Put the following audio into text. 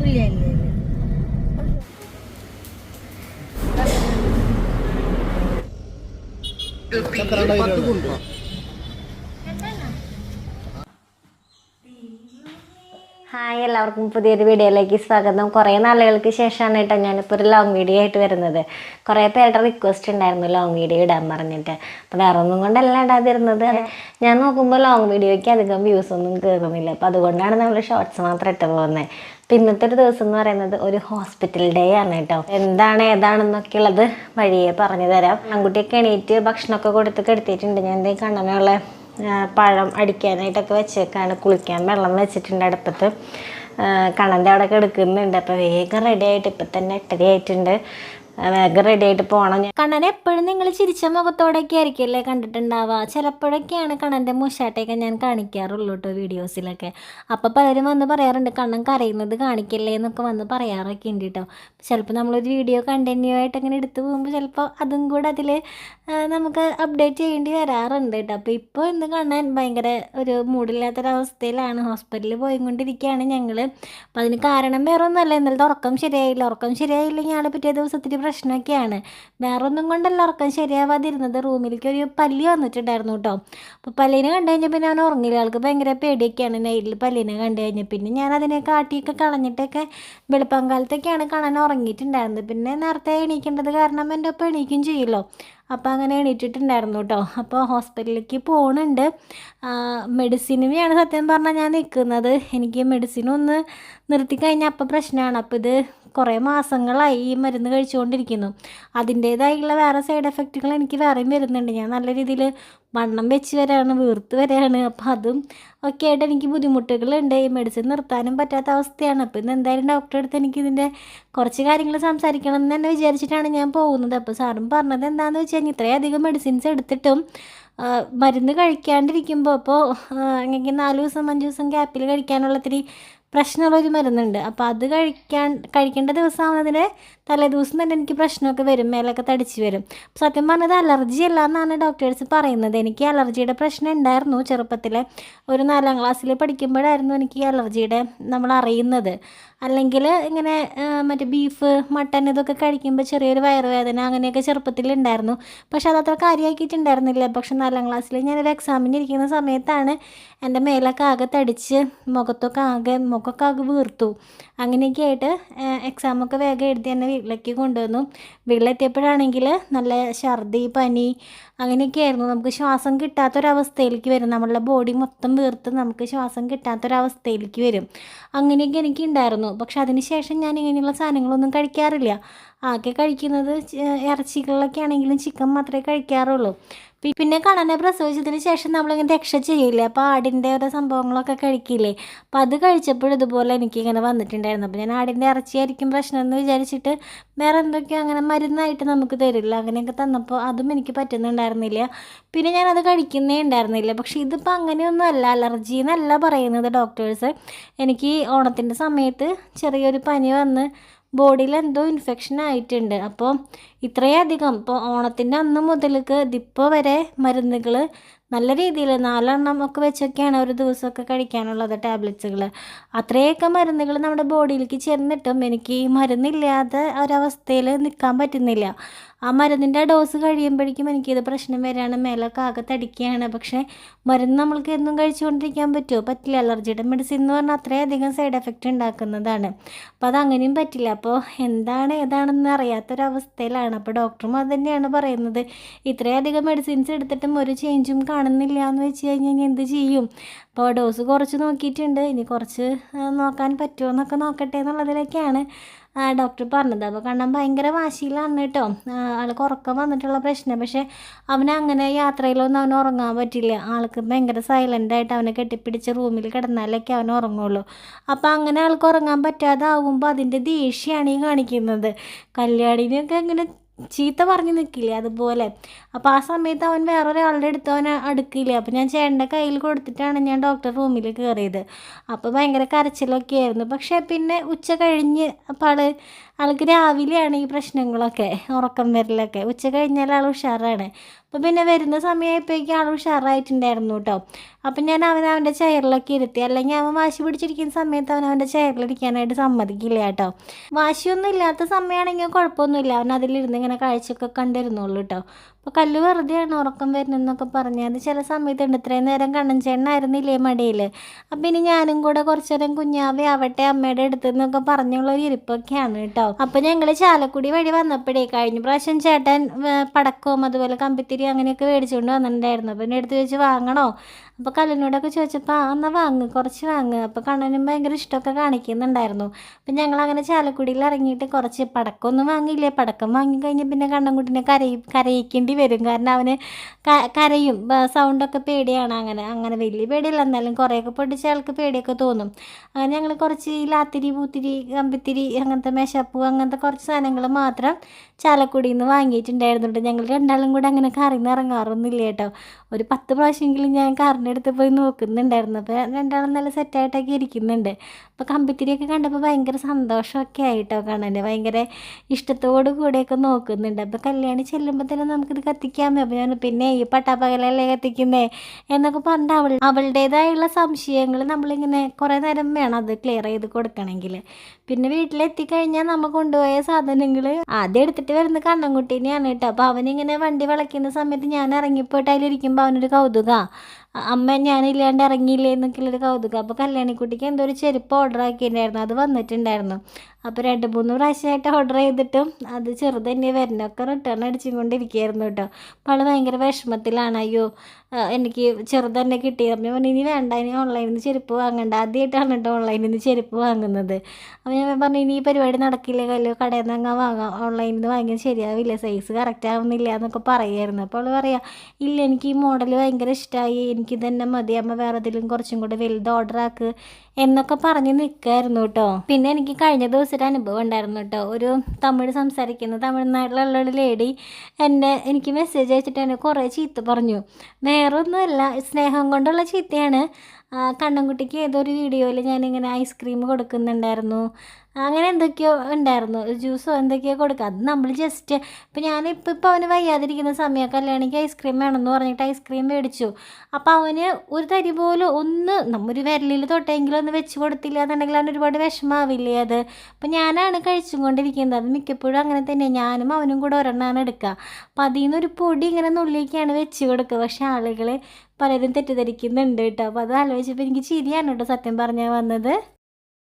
ഇല്ല ഇല്ല ഇല്ല ഹായ് എല്ലാവർക്കും പുതിയൊരു വീഡിയോയിലേക്ക് സ്വാഗതം. കുറേ നാളുകൾക്ക് ശേഷമാണ് കേട്ടോ ഞാനിപ്പോൾ ഒരു ലോങ് വീഡിയോ ആയിട്ട് വരുന്നത്. കുറേ പേരുടെ റിക്വസ്റ്റ് ഉണ്ടായിരുന്നു ലോങ് വീഡിയോ ഇടാൻ പറഞ്ഞിട്ട്. അപ്പോൾ വേറെ ഒന്നും കൊണ്ടല്ല ഇടാതിരുന്നത്. ഞാൻ നോക്കുമ്പോൾ ലോങ് വീഡിയോയ്ക്ക് അധികം വ്യൂസ് ഒന്നും കയറുന്നില്ല അപ്പോൾ അതുകൊണ്ടാണ് നമ്മൾ ഷോർട്സ് മാത്രം ഇട്ട് പോകുന്നത് അപ്പം ഇന്നത്തെ ഒരു ദിവസം എന്ന് പറയുന്നത് ഒരു ഹോസ്പിറ്റൽ ഡേ ആണ് കേട്ടോ. എന്താണ് ഏതാണെന്നൊക്കെ ഉള്ളത് വഴിയെ പറഞ്ഞു തരാം. ആൺകുട്ടിയൊക്കെ എണീറ്റ് ഭക്ഷണമൊക്കെ കൊടുത്ത് കെടുത്തിയിട്ടുണ്ട്. ഞാൻ എന്തേ കണ്ണനുള്ള പഴം അടിക്കാനായിട്ടൊക്കെ വെച്ചേക്കാണ്. കുളിക്കാൻ വെള്ളം വെച്ചിട്ടുണ്ട് അടുപ്പത്ത്. കണ്ണന്റെ അവിടെ കിടക്കുന്നുണ്ട് അപ്പോൾ വേഗം റെഡി ആയിട്ട് ഇപ്പം തന്നെ എട്ടര ആയിട്ടുണ്ട് ആ, ആയിട്ട് പോകണം കണ്ണൻ എപ്പോഴും നിങ്ങൾ ചിരിച്ച മുഖത്തോടെയൊക്കെ ആയിരിക്കില്ലേ കണ്ടിട്ടുണ്ടാവുക. ചിലപ്പോഴൊക്കെയാണ് കണ്ണന്റെ മുഷാട്ടയൊക്കെ ഞാൻ കാണിക്കാറുള്ളൂ കേട്ടോ വീഡിയോസിലൊക്കെ. അപ്പോൾ പലരും വന്ന് പറയാറുണ്ട് കണ്ണൻ കരയുന്നത് കാണിക്കല്ലേ എന്നൊക്കെ വന്ന് പറയാറൊക്കെ ഉണ്ട് കേട്ടോ ചിലപ്പോൾ നമ്മളൊരു വീഡിയോ കണ്ടിന്യൂ ആയിട്ട് അങ്ങനെ എടുത്തു പോകുമ്പോൾ ചിലപ്പോൾ അതും കൂടെ അതിൽ നമുക്ക് അപ്ഡേറ്റ് ചെയ്യേണ്ടി വരാറുണ്ട് കേട്ടോ അപ്പോൾ ഇപ്പോൾ ഇന്ന് കണ്ണൻ ഭയങ്കര ഒരു മൂടില്ലാത്തൊരവസ്ഥയിലാണ്. ഹോസ്പിറ്റലിൽ പോയിക്കൊണ്ടിരിക്കുകയാണ് ഞങ്ങൾ അപ്പോൾ അതിന് കാരണം വേറെ ഒന്നുമല്ല ഇന്നലത്തെ ഉറക്കം ശരിയായില്ല. ഉറക്കം ശരിയായില്ലെങ്കിൽ ആൾ പിറ്റേ ദിവസത്തിന് പ്രശ്നമൊക്കെയാണ്. വേറെ ഒന്നും കൊണ്ടല്ല ഉറക്കം ശരിയാവാതിരുന്നത്. റൂമിലേക്ക് ഒരു പല്ലി വന്നിട്ടുണ്ടായിരുന്നു കേട്ടോ. അപ്പോൾ പല്ലിനെ കണ്ടു കഴിഞ്ഞാൽ പിന്നെ അവൻ ഉറങ്ങില്ല. ആൾക്ക് ഭയങ്കര പേടിയൊക്കെയാണ് നൈറ്റിൽ പല്ലിനെ കണ്ടു കഴിഞ്ഞാൽ പിന്നെ ഞാൻ അതിനെ കാട്ടിയൊക്കെ കളഞ്ഞിട്ടൊക്കെ വെളുപ്പം കാലത്തൊക്കെയാണ് കാണാൻ ഉറങ്ങിയിട്ടുണ്ടായിരുന്നത്. പിന്നെ നേരത്തെ എണീക്കേണ്ടത് കാരണം എന്റെ ഒപ്പം എണീക്കും ചെയ്യല്ലോ. അപ്പോൾ അങ്ങനെ എണീറ്റിട്ടുണ്ടായിരുന്നു കേട്ടോ. അപ്പോൾ ഹോസ്പിറ്റലിലേക്ക് പോകുന്നുണ്ട് മെഡിസിനുമാണ് സത്യം പറഞ്ഞാൽ ഞാൻ നിൽക്കുന്നത് എനിക്ക് മെഡിസിൻ ഒന്ന് നിർത്തി കഴിഞ്ഞാൽ അപ്പോൾ പ്രശ്നമാണ്. അപ്പോൾ ഇത് കുറേ മാസങ്ങളായി ഈ മരുന്ന് കഴിച്ചുകൊണ്ടിരിക്കുന്നു. അതിന്റേതായുള്ള വേറെ സൈഡ് എഫക്റ്റുകൾ എനിക്ക് വേറെയും വരുന്നുണ്ട്. ഞാൻ നല്ല രീതിയിൽ വണ്ണം വെച്ച് വരാണ് വീർത്ത് വരാണ്. അപ്പോൾ അതും ഒക്കെ ആയിട്ട് എനിക്ക് ബുദ്ധിമുട്ടുകളുണ്ട്. ഈ മെഡിസിൻ നിർത്താനും പറ്റാത്ത അവസ്ഥയാണ്. അപ്പോൾ ഇന്ന് എന്തായാലും ഡോക്ടറെ അടുത്ത് എനിക്ക് ഇതിന്റെ കുറച്ച് കാര്യങ്ങൾ സംസാരിക്കണം എന്ന് തന്നെ വിചാരിച്ചിട്ടാണ് ഞാൻ പോകുന്നത്. അപ്പോൾ സാറും പറഞ്ഞത് എന്താണെന്ന് വെച്ച് കഴിഞ്ഞാൽ ഇത്രയധികം മെഡിസിൻസ് എടുത്തിട്ടും മരുന്ന് കഴിക്കാണ്ടിരിക്കുമ്പോൾ അപ്പോൾ അങ്ങനെ നാല് ദിവസം അഞ്ച് ദിവസം ഗ്യാപ്പിൽ കഴിക്കാനുള്ള പ്രശ്നമുള്ളൊരു മരുന്നുണ്ട്. അപ്പോൾ അത് കഴിക്കാൻ കഴിക്കേണ്ട ദിവസമാകുന്നതിന് തലേ ദിവസം തന്നെ എനിക്ക് പ്രശ്നമൊക്കെ വരും മേലൊക്കെ തടിച്ച് വരും. സത്യം പറഞ്ഞത് അലർജി അല്ല എന്നാണ് ഡോക്ടേഴ്സ് പറയുന്നത്. എനിക്ക് അലർജിയുടെ പ്രശ്നം ഉണ്ടായിരുന്നു ചെറുപ്പത്തിൽ ഒരു നാലാം ക്ലാസ്സിൽ പഠിക്കുമ്പോഴായിരുന്നു എനിക്ക് അലർജിയുടെ നമ്മൾ അറിയുന്നത്. അല്ലെങ്കിൽ ഇങ്ങനെ മറ്റേ ബീഫ് മട്ടൻ ഇതൊക്കെ കഴിക്കുമ്പോൾ ചെറിയൊരു വയറുവേദന അങ്ങനെയൊക്കെ ചെറുപ്പത്തിൽ ഉണ്ടായിരുന്നു. പക്ഷേ അതത്ര കാര്യമാക്കിയിട്ടുണ്ടായിരുന്നില്ല പക്ഷെ നാലാം ക്ലാസ്സിൽ ഞാനൊരു എക്സാമിന് ഇരിക്കുന്ന സമയത്താണ് എന്റെ മേലൊക്കെ ആകെ തടിച്ച് മുഖത്തൊക്കെ ആകെ മുഖമൊക്കെ ആകെ വീർത്തു. അങ്ങനെയൊക്കെ ആയിട്ട് എക്സാമൊക്കെ വേഗം എഴുതി എന്നെ വീട്ടിലേക്ക് കൊണ്ടുവന്നു. വീട്ടിലെത്തിയപ്പോഴാണെങ്കിൽ നല്ല ഛർദി പനി അങ്ങനെയൊക്കെ ആയിരുന്നു. നമുക്ക് ശ്വാസം കിട്ടാത്തൊരവസ്ഥയിലേക്ക് വരും. നമ്മളുടെ ബോഡി മൊത്തം വീർത്ത് നമുക്ക് ശ്വാസം കിട്ടാത്തൊരവസ്ഥയിലേക്ക് വരും. അങ്ങനെയൊക്കെ എനിക്ക് ഉണ്ടായിരുന്നു. പക്ഷെ അതിന് ശേഷം ഞാൻ ഇങ്ങനെയുള്ള സാധനങ്ങളൊന്നും കഴിക്കാറില്ല. ആകെ കഴിക്കുന്നത് ഇറച്ചികളിലൊക്കെ ആണെങ്കിലും ചിക്കൻ മാത്രമേ കഴിക്കാറുള്ളൂ. പിന്നെ കണനെ പ്രസവിച്ചതിന് ശേഷം നമ്മളിങ്ങനെ രക്ഷ ചെയ്യില്ലേ? അപ്പോൾ ആടിന്റെ ഓരോ സംഭവങ്ങളൊക്കെ കഴിക്കില്ലേ? അപ്പോൾ അത് കഴിച്ചപ്പോൾ ഇതുപോലെ എനിക്കിങ്ങനെ വന്നിട്ടുണ്ടായിരുന്നു. അപ്പോൾ ഞാൻ ആടിന്റെ ഇറച്ചിയായിരിക്കും പ്രശ്നം എന്ന് വിചാരിച്ചിട്ട് വേറെ എന്തൊക്കെയോ അങ്ങനെ മരുന്നായിട്ട് നമുക്ക് തരില്ല. അങ്ങനെയൊക്കെ തന്നപ്പോൾ അതും എനിക്ക് പറ്റുന്നുണ്ടായിരുന്നില്ല. പിന്നെ ഞാനത് കഴിക്കുന്നേ ഉണ്ടായിരുന്നില്ല. പക്ഷേ ഇതിപ്പോൾ അങ്ങനെയൊന്നും അല്ല. അലർജി എന്നല്ല പറയുന്നത് ഡോക്ടേഴ്സ്. എനിക്ക് ഓണത്തിന്റെ സമയത്ത് ചെറിയൊരു പനി വന്ന് ബോഡിയിൽ എന്തോ ഇൻഫെക്ഷൻ ആയിട്ടുണ്ട്. അപ്പോൾ ഇത്രയധികം. ഇപ്പോൾ ഓണത്തിന്റെ അന്ന് മുതൽക്ക് ഇതിപ്പോൾ വരെ മരുന്നുകൾ നല്ല രീതിയിൽ നാലെണ്ണം ഒക്കെ വെച്ചൊക്കെയാണ് ഒരു ദിവസമൊക്കെ കഴിക്കാനുള്ളത് ടാബ്ലറ്റ്സുകൾ. അത്രയൊക്കെ മരുന്നുകൾ നമ്മുടെ ബോഡിയിലേക്ക് ചെന്നിട്ടും എനിക്ക് ഈ മരുന്നില്ലാതെ ഒരവസ്ഥയിൽ നിൽക്കാൻ പറ്റുന്നില്ല. ആ മരുന്നിന്റെ ഡോസ് കഴിയുമ്പോഴേക്കും എനിക്കിത് പ്രശ്നം വരികയാണ് മേലൊക്കെ ആകെ പക്ഷേ മരുന്ന് നമ്മൾക്ക് എന്നും കഴിച്ചുകൊണ്ടിരിക്കാൻ പറ്റുമോ? പറ്റില്ല. അലർജിയുടെ മെഡിസിൻ എന്ന് പറഞ്ഞാൽ അത്രയധികം സൈഡ് എഫക്റ്റ് ഉണ്ടാക്കുന്നതാണ്. അപ്പോൾ അതങ്ങനെയും പറ്റില്ല. അപ്പോൾ എന്താണ് ഏതാണെന്ന് അറിയാത്തൊരവസ്ഥയിലാണ് അപ്പോൾ ഡോക്ടറും അത് തന്നെയാണ് പറയുന്നത്. ഇത്രയധികം മെഡിസിൻസ് എടുത്തിട്ടും ഒരു ചേഞ്ചും കാണുന്നില്ല എന്ന് വെച്ച് കഴിഞ്ഞാൽ ഇനി എന്ത് ചെയ്യും? അപ്പോൾ ഡോസ് കുറച്ച് നോക്കിയിട്ടുണ്ട്. ഇനി കുറച്ച് നോക്കാൻ പറ്റുമോ എന്നൊക്കെ നോക്കട്ടെ എന്നുള്ളതിലൊക്കെയാണ് ഡോക്ടർ പറഞ്ഞത്. അപ്പോൾ കണ്ണൻ ഭയങ്കര വാശിയിലാണ് കേട്ടോ. ആൾക്ക് ഉറക്കം വന്നിട്ടുള്ള പ്രശ്നം. പക്ഷേ അവന് അങ്ങനെ യാത്രയിലൊന്നും അവന് ഉറങ്ങാൻ പറ്റില്ല. ആൾക്ക് ഭയങ്കര സൈലന്റായിട്ട് അവനെ കെട്ടിപ്പിടിച്ച് റൂമിൽ കിടന്നാലൊക്കെ അവൻ ഉറങ്ങുള്ളൂ. അപ്പോൾ അങ്ങനെ ആൾക്ക് ഉറങ്ങാൻ പറ്റാതെ ആകുമ്പോൾ അതിന്റെ ദേഷ്യമാണ് ഈ കാണിക്കുന്നത്. കല്യാണിനെയൊക്കെ ഇങ്ങനെ ചീത്ത പറഞ്ഞു നിൽക്കില്ലേ അതുപോലെ. അപ്പോൾ ആ സമയത്ത് അവൻ വേറൊരാളുടെ അടുത്ത് അവൻ അടുക്കില്ല. അപ്പോൾ ഞാൻ ചേട്ടന്റെ കയ്യിൽ കൊടുത്തിട്ടാണ് ഞാൻ ഡോക്ടർ റൂമിൽ കയറിയത്. അപ്പോൾ ഭയങ്കര കരച്ചിലൊക്കെ ആയിരുന്നു. പക്ഷേ പിന്നെ ഉച്ച കഴിഞ്ഞ് അപ്പോൾ ആൾക്ക് രാവിലെയാണ് ഈ പ്രശ്നങ്ങളൊക്കെ ഉറക്കം വരലൊക്കെ. ഉച്ച കഴിഞ്ഞാൽ ആൾ ഉഷാറാണ്. അപ്പോൾ പിന്നെ വരുന്ന സമയമായപ്പോഴേക്കും ആൾ ഉഷാറായിട്ടുണ്ടായിരുന്നു കേട്ടോ അപ്പം ഞാൻ അവൻ അവന്റെ ചെയറിലൊക്കെ ഇരുത്തി അല്ലെങ്കിൽ അവൻ വാശി പിടിച്ചിരിക്കുന്ന സമയത്ത് അവൻ അവന്റെ ചെയറിലിരിക്കാനായിട്ട് സമ്മതിക്കില്ല കേട്ടോ വാശിയൊന്നും ഇല്ലാത്ത സമയമാണെങ്കിൽ കുഴപ്പമൊന്നുമില്ല. അവൻ അതിലിരുന്ന് ഇങ്ങനെ കാഴ്ചയൊക്കെ കണ്ടിരുന്നുള്ളൂ കേട്ടോ അപ്പോൾ കല്ല് വെറുതെയാണ് ഉറക്കം വരുന്നതെന്നൊക്കെ പറഞ്ഞ്. അത് ചില സമയത്തുണ്ട്. ഇത്രയും നേരം കണ്ണൻ ചേട്ടനായിരുന്നില്ലേ മടിയിൽ അപ്പം ഇനി ഞാനും കൂടെ കുറച്ചു നേരം കുഞ്ഞാവേ ആവട്ടെ അമ്മയുടെ അടുത്ത് എന്നൊക്കെ പറഞ്ഞുള്ള ഒരു ഇരിപ്പൊക്കെയാണ് കേട്ടോ. അപ്പം ഞങ്ങൾ ചാലക്കുടി വഴി വന്നപ്പോഴേ കഴിഞ്ഞ പ്രാവശ്യം ചേട്ടൻ പടക്കവും അതുപോലെ കമ്പിത്തിരി അങ്ങനെയൊക്കെ മേടിച്ചുകൊണ്ട് വന്നിട്ടുണ്ടായിരുന്നു. അപ്പം എന്റെ അടുത്ത് ചോദിച്ച് വാങ്ങണോ? അപ്പോൾ കല്ലിനോടൊക്കെ ചോദിച്ചപ്പോൾ ആ എന്നാൽ വാങ്ങ് കുറച്ച് വാങ്ങ്. അപ്പോൾ കണ്ണനും ഭയങ്കര ഇഷ്ടമൊക്കെ കാണിക്കുന്നുണ്ടായിരുന്നു. അപ്പം ഞങ്ങൾ അങ്ങനെ ചാലക്കുടിയിൽ ഇറങ്ങിയിട്ട് കുറച്ച് പടക്കമൊന്നും വാങ്ങിയില്ലേ? പടക്കം വാങ്ങിക്കഴിഞ്ഞാൽ പിന്നെ കണ്ണൻകുട്ടിനെ കരയി കരയിക്കേണ്ടി വരും. കാരണം അവന് കരയും. സൗണ്ടൊക്കെ പേടിയാണ് അങ്ങനെ. അങ്ങനെ വലിയ പേടിയല്ല. എന്നാലും കുറേയൊക്കെ പൊട്ടിച്ച ആൾക്ക് പേടിയൊക്കെ തോന്നും. അങ്ങനെ ഞങ്ങൾ കുറച്ച് ലാത്തിരി പൂത്തിരി കമ്പിത്തിരി അങ്ങനത്തെ മേശപ്പൂ അങ്ങനത്തെ കുറച്ച് സാധനങ്ങൾ മാത്രം ചാലക്കുടിയിൽ നിന്ന് വാങ്ങിയിട്ടുണ്ടായിരുന്നുണ്ട് ഞങ്ങൾ രണ്ടാളും കൂടെ അങ്ങനെ കറിയിൽ നിന്ന് ഇറങ്ങാറൊന്നുമില്ല കേട്ടോ. ഒരു പത്ത് പ്രാവശ്യമെങ്കിലും ഞാൻ കറിന്റെ അടുത്ത് പോയി നോക്കുന്നുണ്ടായിരുന്നു. അപ്പോൾ രണ്ടാളും നല്ല സെറ്റായിട്ടൊക്കെ ഇരിക്കുന്നുണ്ട്. അപ്പോൾ കമ്പിത്തിരിയൊക്കെ കണ്ടപ്പോൾ ഭയങ്കര സന്തോഷമൊക്കെ ആയിട്ടോ കാണാൻ ഭയങ്കര ഇഷ്ടത്തോടു കൂടെയൊക്കെ നോക്കുന്നുണ്ട്. അപ്പോൾ കല്യാണി ചെല്ലുമ്പോൾ തന്നെ നമുക്കിത് കത്തിക്കാമേ? അപ്പോൾ ഞാൻ പിന്നെ ഈ പട്ടാപ്പകലല്ലേ കത്തിക്കുന്നേ? എന്നൊക്കെ പറഞ്ഞിട്ട് അവൾ അവളുടേതായുള്ള സംശയങ്ങൾ നമ്മളിങ്ങനെ കുറേ നേരം വേണം അത് ക്ലിയർ ചെയ്ത് കൊടുക്കണമെങ്കിൽ പിന്നെ വീട്ടിലെത്തിക്കഴിഞ്ഞാൽ നമ്മൾ കൊണ്ടുപോയ സാധനങ്ങൾ ആദ്യം എടുത്തിട്ട് വരുന്ന കണ്ണൻകുട്ടീനെയാണ് കേട്ടോ. അപ്പോൾ അവനിങ്ങനെ വണ്ടി വളയ്ക്കുന്ന സമയത്ത് ഞാൻ ഇറങ്ങിപ്പോയിട്ട് അതിലിരിക്കുമ്പോൾ അവനൊരു കൗതുക. അമ്മ ഞാനില്ലാണ്ട് ഇറങ്ങിയില്ലേ എന്നൊക്കെയുള്ളൊരു കൗതുകം. അപ്പോൾ കല്യാണിക്കുട്ടിക്ക് എന്തോ ഒരു ചെരുപ്പ് ഓർഡർ ആക്കിയിട്ടുണ്ടായിരുന്നു. അത് വന്നിട്ടുണ്ടായിരുന്നു. അപ്പോൾ രണ്ട് മൂന്ന് പ്രാവശ്യമായിട്ട് ഓർഡർ ചെയ്തിട്ടും അത് ചെറുത് തന്നെ വരുന്നൊക്കെ റിട്ടേൺ അടിച്ചും കൊണ്ടിരിക്കുകയായിരുന്നു കേട്ടോ. അപ്പോൾ അവൾ ഭയങ്കര വിഷമത്തിലാണ്. അയ്യോ എനിക്ക് ചെറുത് തന്നെ കിട്ടി. അപ്പം പറഞ്ഞു ഇനി വേണ്ട ഇനി ഓൺലൈനിൽ നിന്ന് ചെരുപ്പ് വാങ്ങണ്ട. ആദ്യമായിട്ടാണ് കേട്ടോ ഓൺലൈനിൽ നിന്ന് ചെരുപ്പ് വാങ്ങുന്നത്. അപ്പോൾ ഞാൻ പറഞ്ഞു ഇനി ഈ പരിപാടി നടക്കില്ല? കല്ലോ കടയിൽ നിന്ന് അങ്ങ് വാങ്ങാം. ഓൺലൈനിൽ നിന്ന് വാങ്ങിയത് ശരിയാവില്ല. സൈസ് കറക്റ്റ് ആവുന്നില്ല എന്നൊക്കെ പറയായിരുന്നു. അപ്പോൾ അവൾ പറയാം ഇല്ല എനിക്ക് ഈ മോഡൽ ഭയങ്കര ഇഷ്ടമായി എനിക്ക് തന്നെ മതി അമ്മ വേറെ ഏതെങ്കിലും കുറച്ചും കൂടെ വലുത് ഓർഡർ ആക്ക് എന്നൊക്കെ പറഞ്ഞ് നിൽക്കായിരുന്നു കേട്ടോ പിന്നെ എനിക്ക് കഴിഞ്ഞ ദിവസം ഒരു അനുഭവം ഉണ്ടായിരുന്നു കേട്ടോ ഒരു തമിഴ് സംസാരിക്കുന്ന തമിഴ്നാട്ടിലുള്ള ഒരു ലേഡി എന്നെ എനിക്ക് മെസ്സേജ് അയച്ചിട്ട് എന്നെ കുറേ ചീത്ത പറഞ്ഞു. വേറെ ഒന്നുമല്ല സ്നേഹം കൊണ്ടുള്ള ചീത്തയാണ്. കണ്ണൻകുട്ടിക്ക് ഏതൊരു വീഡിയോയിൽ ഞാനിങ്ങനെ ഐസ്ക്രീം കൊടുക്കുന്നുണ്ടായിരുന്നു. അങ്ങനെ എന്തൊക്കെയോ ഉണ്ടായിരുന്നു. ജ്യൂസോ എന്തൊക്കെയോ കൊടുക്കുക അത് നമ്മൾ ജസ്റ്റ് ഇപ്പം ഞാനിപ്പോൾ ഇപ്പോൾ അവന് വയ്യാതിരിക്കുന്ന സമയം കല്യാണിക്ക് ഐസ്ക്രീം വേണമെന്ന് പറഞ്ഞിട്ട് ഐസ്ക്രീം മേടിച്ചു. അപ്പോൾ അവന് ഒരു തരി പോലും ഒന്ന് നമ്മൊരു വിരലിൽ തൊട്ടെങ്കിലും ഒന്ന് വെച്ച് കൊടുത്തില്ല എന്നുണ്ടെങ്കിൽ അവൻ ഒരുപാട് വിഷമാവില്ലേ അത്? അപ്പം ഞാനാണ് കഴിച്ചും കൊണ്ടിരിക്കുന്നത്. അത് മിക്കപ്പോഴും അങ്ങനെ തന്നെ. ഞാനും അവനും കൂടെ ഒരെണ്ണമാണ് എടുക്കുക അപ്പം അതിൽ നിന്നൊരു പൊടി ഇങ്ങനെ നുള്ളിയൊക്കെയാണ് വെച്ച് കൊടുക്കുക പക്ഷേ ആളുകൾ പലരും തെറ്റിദ്ധരിക്കുന്നുണ്ട് കേട്ടോ. അപ്പോൾ അത് ആലോചിച്ചപ്പോൾ എനിക്ക് ചിരിയാണ് കേട്ടോ സത്യം പറഞ്ഞാൽ വന്നത്.